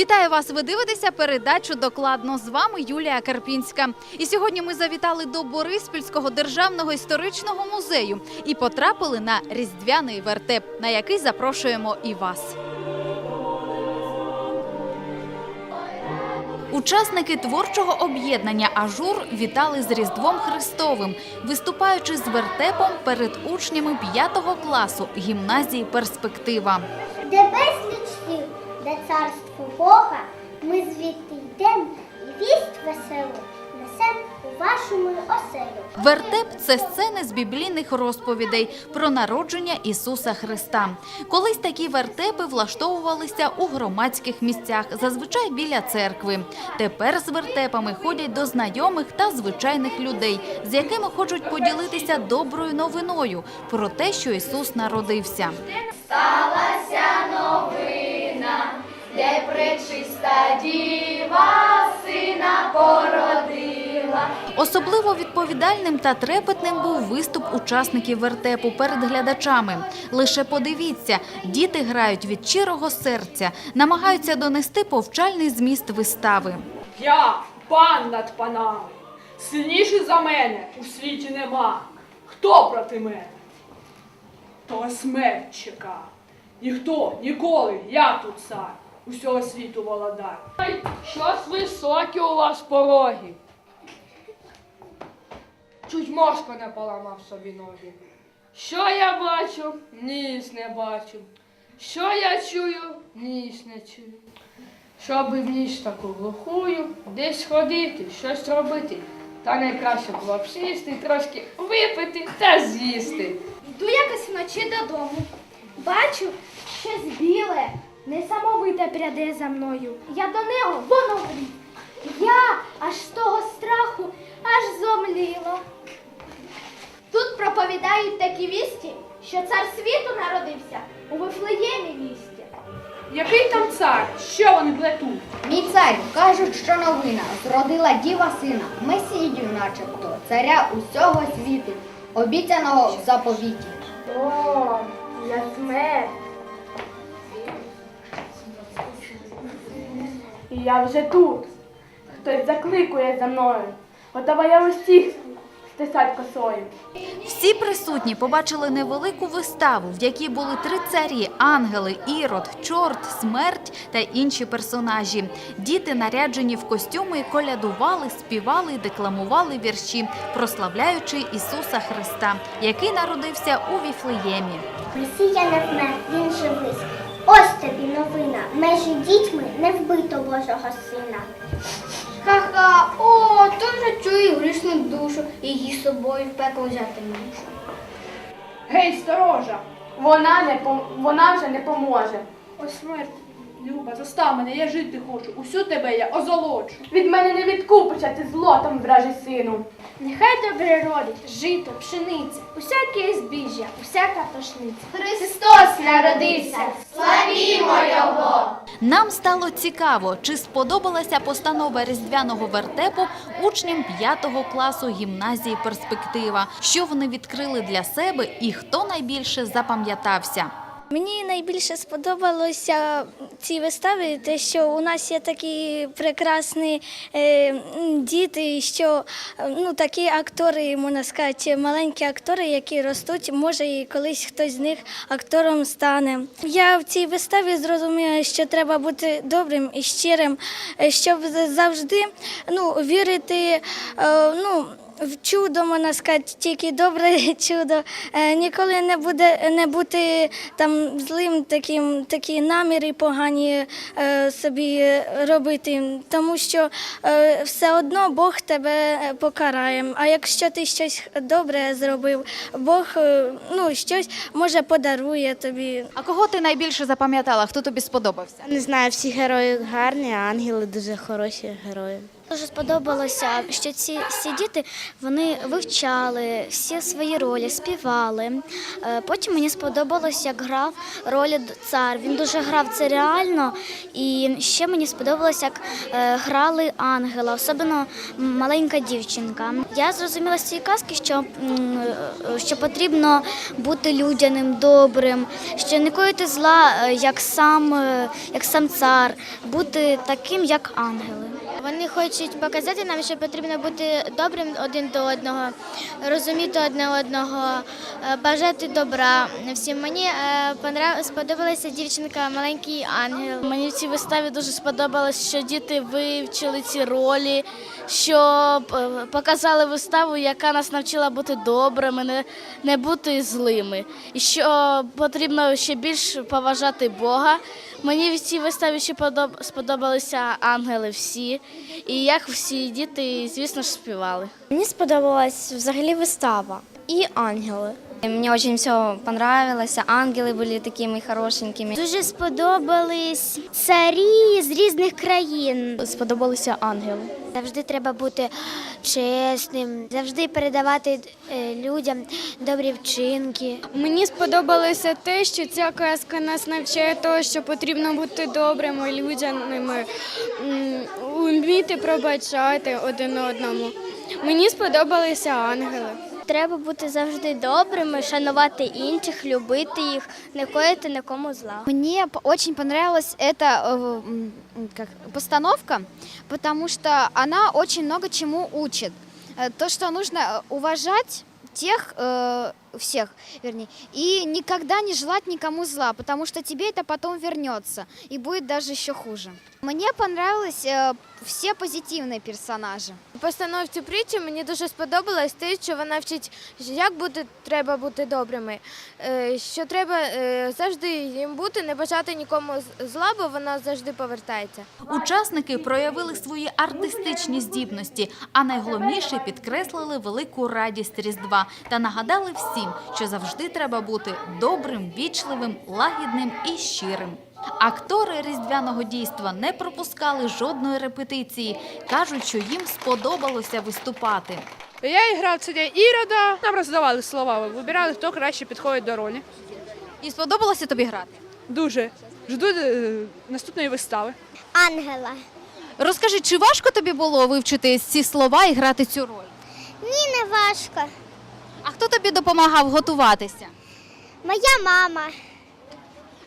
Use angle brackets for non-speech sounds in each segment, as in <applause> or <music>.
Вітаю вас! Ви дивитеся передачу докладно з вами Юлія Карпінська. І сьогодні ми завітали до Бориспільського державного історичного музею і потрапили на різдвяний вертеп, на який запрошуємо і вас. Учасники творчого об'єднання Ажур вітали з Різдвом Христовим, виступаючи з вертепом перед учнями 5 класу гімназії Перспектива. Де Бога, ми звідти йдемо і вість веселу несем у вашому оселю. Вертеп це сцени з біблійних розповідей про народження Ісуса Христа. Колись такі вертепи влаштовувалися у громадських місцях, зазвичай біля церкви. Тепер з вертепами ходять до знайомих та звичайних людей, з якими хочуть поділитися доброю новиною про те, що Ісус народився. де Особливо відповідальним та трепетним був виступ учасників вертепу перед глядачами. Лише подивіться, діти грають від щирого серця, намагаються донести повчальний зміст вистави. Я пан над панами. Сильніший за мене у світі нема. Хто проти мене? То смерть чека. Ніхто, ніколи, я тут цар, усього світу володар. Щось високі у вас пороги. Чуть мошко не поламав собі ноги. Що я бачу? Ніс не бачу. Що я чую? Ніс не чую. Щоби в ніч таку глухую, десь ходити, щось робити. Та найкраще було б сісти, трошки випити та з'їсти. Йду якось вночі додому. Бачу, щось біле, несамовите пряде за мною. Я до Тут такі вісті, що цар світу народився у Вифлеємі місті. Який там цар? Що вони плетуть? Мій царю, кажуть, що новина зродила діва сина, месію начебто, царя усього світу, обіцяного в заповіті. О, я смерть. Я вже тут. Хтось закликує за мною. Готова я усіх стисать косою. Всі присутні побачили невелику виставу, в якій були три царі: ангели, ірод, чорт, смерть та інші персонажі. Діти, наряджені в костюми, колядували, співали, і декламували вірші, прославляючи Ісуса Христа, який народився у Віфлеємі. Месія не вмер, він живий. Ось тобі новина. Межі дітьми не вбито Божого сина. Ха-ха, о, то душу, і її з собою в пекло взяти мушу. Гей, сторожа! Вона не пом... вона вже не поможе. О смерть, Люба, застав мене, я жити хочу. Усю тебе я озолочу. Від мене не відкупишся ти злотом, вражий сину. Нехай добре родить жито, пшениця, усяке збіжжя, усяка пашниця. Христос народився! Славімо! Нам стало цікаво, чи сподобалася постанова різдвяного вертепу учням 5 класу гімназії Перспектива, що вони відкрили для себе і хто найбільше запам'ятався. Мені найбільше сподобалося ці вистави, те, що у нас є такі прекрасні е, діти, що е, ну, такі актори, можна сказати, маленькі актори, які ростуть, може і колись хтось з них актором стане. Я в цій виставі зрозуміла, що треба бути добрим і щирим, е, щоб завжди ну, вірити. ну, чудо, можна сказати, тільки добре <laughs> чудо. Е, ніколи не буде не бути там злим таким, такі наміри погані е, собі робити, тому що е, все одно Бог тебе покарає. А якщо ти щось добре зробив, Бог ну, щось може подарує тобі. А кого ти найбільше запам'ятала? Хто тобі сподобався? Не знаю, всі герої гарні, а ангели дуже хороші герої. Дуже сподобалося, що ці всі діти вони вивчали всі свої ролі, співали. Е, Потім мені сподобалось, як грав роль цар. Він дуже грав це реально. І ще мені сподобалось, як е, грали ангела, особливо маленька дівчинка. Я зрозуміла з цієї казки, що, е, що потрібно бути людяним, добрим, що не коїти зла, як сам, як сам цар, бути таким, як ангели. Вони хочуть показати нам, що потрібно бути добрим один до одного, розуміти одне одного, е, бажати добра всім. Мені е, сподобалася дівчинка маленький ангел. Мені в цій виставі дуже сподобалось, що діти вивчили ці ролі, що е, показали виставу, яка нас навчила бути добрими, не, бути злими. І що потрібно ще більш поважати Бога. Мені в цій виставі ще подоб- сподобалися ангели всі, і як всі діти, звісно ж, співали. Мені сподобалась взагалі вистава і ангели. Мені очень все понравилось, Ангели були такими хорошенькими. Дуже сподобались царі з різних країн. Сподобалися ангели. Завжди треба бути чесним, завжди передавати е, людям добрі вчинки. Мені сподобалося те, що ця казка нас навчає того, що потрібно бути добрими, людяними, вміти пробачати один одному. Мені сподобалися ангели. Треба бути завжди добрими, шанувати інших, любити їх, не коїти нікому зла. Мне п- очень понравилась эта э, м, как, постановка, потому что она очень много чему учит. Э, То, что нужно э, уважать тех, э, всех, вернее, и никогда не желать никому зла, потому что тебе это потом вернется и будет даже еще хуже. Мне понравились э, все позитивные персонажи. У постановці притчі мені дуже сподобалось те, що вона вчить, як бути, треба бути добрими, Е, що треба е, завжди їм бути, не бажати нікому з- зла, бо вона завжди повертається. Учасники проявили свої артистичні здібності, а найголовніше підкреслили велику радість Різдва та нагадали всім, що завжди треба бути добрим, вічливим, лагідним і щирим. Актори різдвяного дійства не пропускали жодної репетиції. кажуть, що їм сподобалося виступати. Я грав царя Ірода. Нам роздавали слова, вибирали, хто краще підходить до ролі. І сподобалося тобі грати? Дуже жду е, наступної вистави. Ангела. Розкажи, чи важко тобі було вивчити ці слова і грати цю роль? Ні, не важко. А хто тобі допомагав готуватися? Моя мама.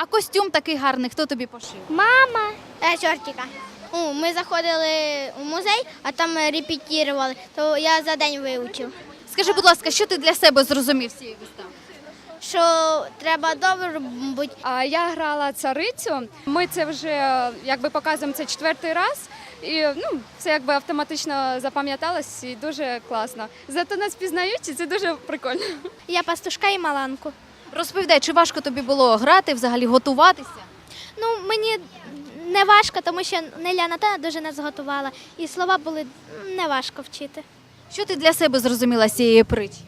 А костюм такий гарний, хто тобі пошив? Мама. Е, чортика. О, ми заходили у музей, а там репетирували, то я за день вивчив. Скажи, будь ласка, що ти для себе зрозумів з цієї вистави? Що треба добре бути. А я грала царицю. Ми це вже якби показуємо це четвертий раз. І ну, це якби автоматично запам'яталось і дуже класно. Зато нас пізнають, і це дуже прикольно. Я пастушка і маланку. Розповідай, чи важко тобі було грати, взагалі готуватися? Ну, мені не важко, тому що Неля Анатоліївна дуже нас готувала, і слова були не важко вчити. Що ти для себе зрозуміла з цієї притчі?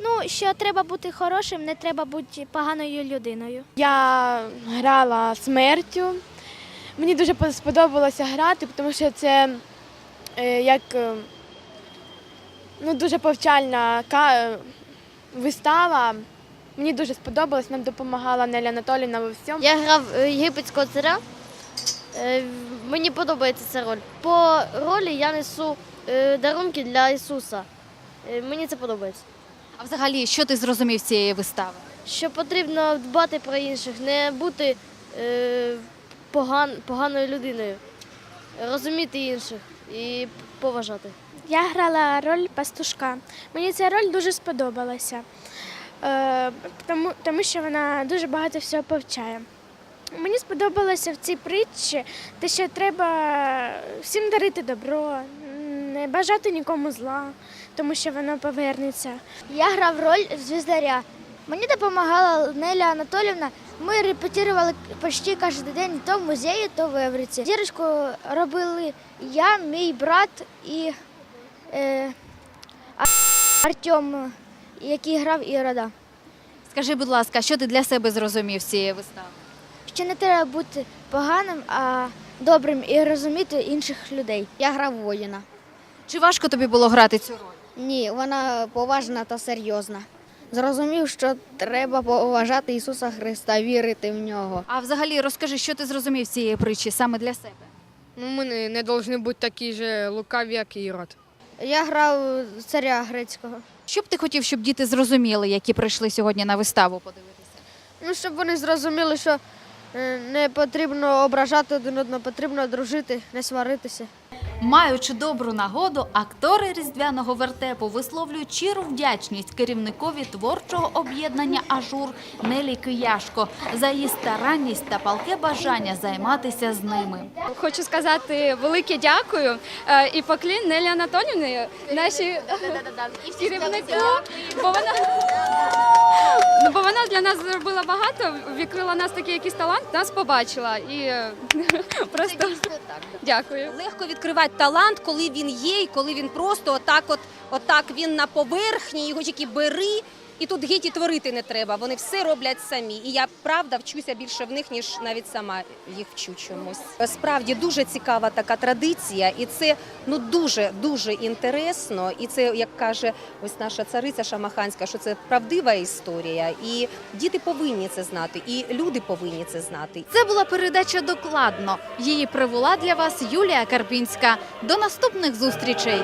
Ну, що треба бути хорошим, не треба бути поганою людиною. Я грала смертю. Мені дуже сподобалося грати, тому що це е, як е, ну, дуже повчальна ка- вистава. Мені дуже сподобалось, нам допомагала Неля Анатоліївна во всьому. Я грав єгипетського царя. Е, Мені подобається ця роль. По ролі я несу е, дарунки для Ісуса. Е, Мені це подобається. А взагалі, що ти зрозумів з цієї вистави? Що потрібно дбати про інших, не бути е, поган, поганою людиною, розуміти інших і поважати. Я грала роль пастушка. Мені ця роль дуже сподобалася, е, тому, тому що вона дуже багато всього повчає. Мені сподобалося в цій притчі те, що треба всім дарити добро, не бажати нікому зла, тому що воно повернеться. Я грав роль звіздаря. Мені допомагала Неля Анатолівна. Ми репетирували почти кожен день то в музеї, то в Евриці. Зірочку робили я, мій брат і е, Артем, який грав Ірода. Скажи, будь ласка, що ти для себе зрозумів з цієї вистави? Що не треба бути поганим, а добрим і розуміти інших людей. Я грав воїна. Чи важко тобі було грати цю роль? Ні, вона поважна та серйозна. Зрозумів, що треба поважати Ісуса Христа, вірити в нього. А взагалі розкажи, що ти зрозумів з цієї притчі саме для себе? Ну, ми не, не повинні бути такі ж лукаві, як Ірод. Я грав царя грецького. Що б ти хотів, щоб діти зрозуміли, які прийшли сьогодні на виставу подивитися? Ну, щоб вони зрозуміли, що е, не потрібно ображати один одного, потрібно дружити, не сваритися. Маючи добру нагоду, актори різдвяного вертепу висловлюють щиру вдячність керівникові творчого об'єднання Ажур Нелі Кияшко за її старанність та палке бажання займатися з ними. Хочу сказати велике дякую е, і поклін Нелі Анатолівні, нашій керівнику, бо вона, ну, бо вона для нас зробила багато, відкрила нас такий якийсь талант, нас побачила і е, просто дякую. Легко відкривати талант, коли він є, і коли він просто отак, от, отак він на поверхні, його тільки бери, і тут геть і творити не треба. Вони все роблять самі. І я правда вчуся більше в них, ніж навіть сама їх вчу чомусь. Справді дуже цікава така традиція, і це ну дуже дуже інтересно. І це, як каже ось наша цариця Шамаханська, що це правдива історія. І діти повинні це знати, і люди повинні це знати. Це була передача докладно. Її привела для вас Юлія Карпінська. До наступних зустрічей.